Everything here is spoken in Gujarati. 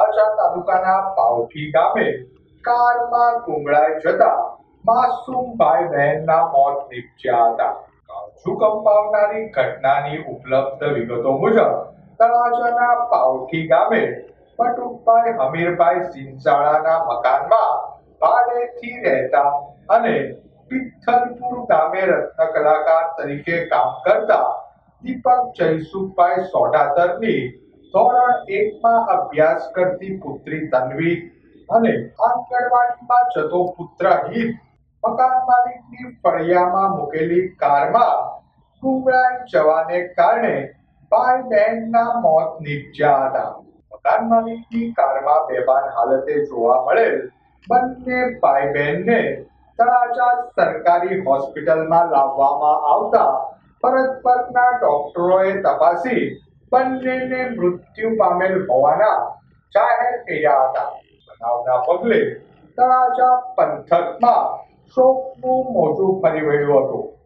તળાજા તાલુકાના પાવઠી ગામે કારમાં ગુંગળાઈ જતા માસૂમ ભાઈ બહેનના મોત નીપજ્યા હતા. ભૂકંપ કંપાવનારી ઘટનાની ઉપલબ્ધ વિગતો મુજબ તળાજાના પાવઠી ગામે બટુકભાઈ હમીરભાઈ સિંચાળાના મકાનમાં ભાડેથી રહેતા અને પિથલપુર ગામે રત્ન કલાકાર તરીકે કામ કરતા દીપક જયસુખભાઈ સોઢાતરની ધોરણ એકમાં અભ્યાસ કરતી પુત્રી તન્વી અને આંગણવાડીમાં જતો પુત્ર હિત મકાન માલિકની ફળિયામાં મૂકેલી કારમાં ગુંગળાઈ જવાને કારણે ભાઈ બહેનના મોત નીપજ્યા હતા. મકાન માલિકની કારમાં બેભાન હાલતે જોવા મળેલ બંને ભાઈ બહેનને તળાજા સરકારી હોસ્પિટલમાં લાવવામાં આવતા પરત પરના ડોક્ટરોએ તપાસી બંનેને મૃત્યુ પામેલ હોવાના જાહેર કર્યા હતા. બનાવના પગલે તળાજા પંથકમાં શોકનું મોજું ફરી વળ્યું હતું.